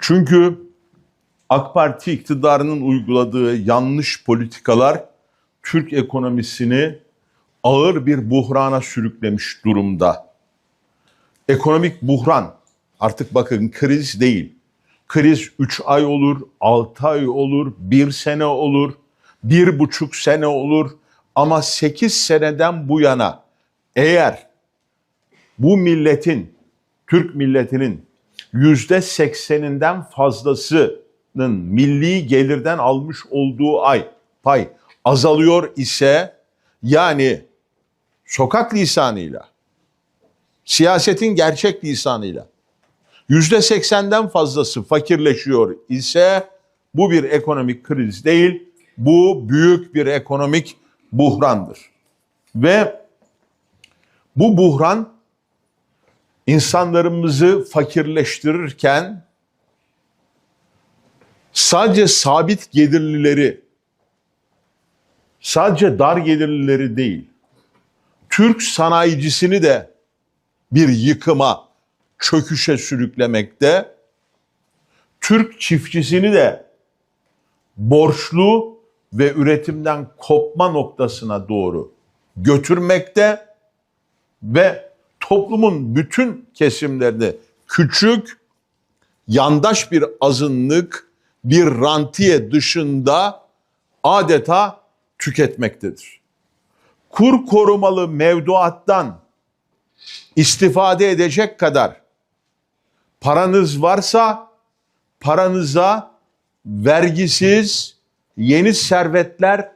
Çünkü AK Parti iktidarının uyguladığı yanlış politikalar Türk ekonomisini ağır bir buhrana sürüklemiş durumda. Ekonomik buhran artık bakın kriz değil. Kriz 3 ay olur, 6 ay olur, 1 sene olur, bir buçuk sene olur. Ama 8 seneden bu yana eğer bu milletin, Türk milletinin yüzde sekseninden fazlasının milli gelirden almış olduğu ay pay azalıyor ise yani sokak lisanıyla, siyasetin gerçek lisanıyla yüzde seksenden fazlası fakirleşiyor ise bu bir ekonomik kriz değil, bu büyük bir ekonomik buhrandır. Ve bu buhran insanlarımızı fakirleştirirken sadece sabit gelirlileri, sadece dar gelirlileri değil, Türk sanayicisini de bir yıkıma, çöküşe sürüklemekte, Türk çiftçisini de borçlu ve üretimden kopma noktasına doğru götürmekte ve toplumun bütün kesimlerinde küçük, yandaş bir azınlık, bir rantiye dışında adeta tüketmektedir. Kur korumalı mevduattan istifade edecek kadar paranız varsa paranıza vergisiz yeni servetler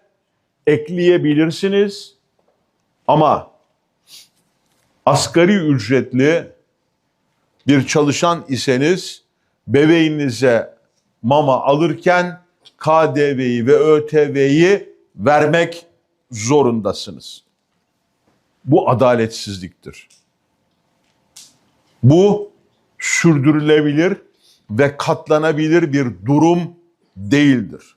ekleyebilirsiniz. Ama asgari ücretli bir çalışan iseniz bebeğinize mama alırken KDV'yi ve ÖTV'yi vermek zorundasınız. Bu adaletsizliktir. Bu sürdürülebilir ve katlanabilir bir durum değildir.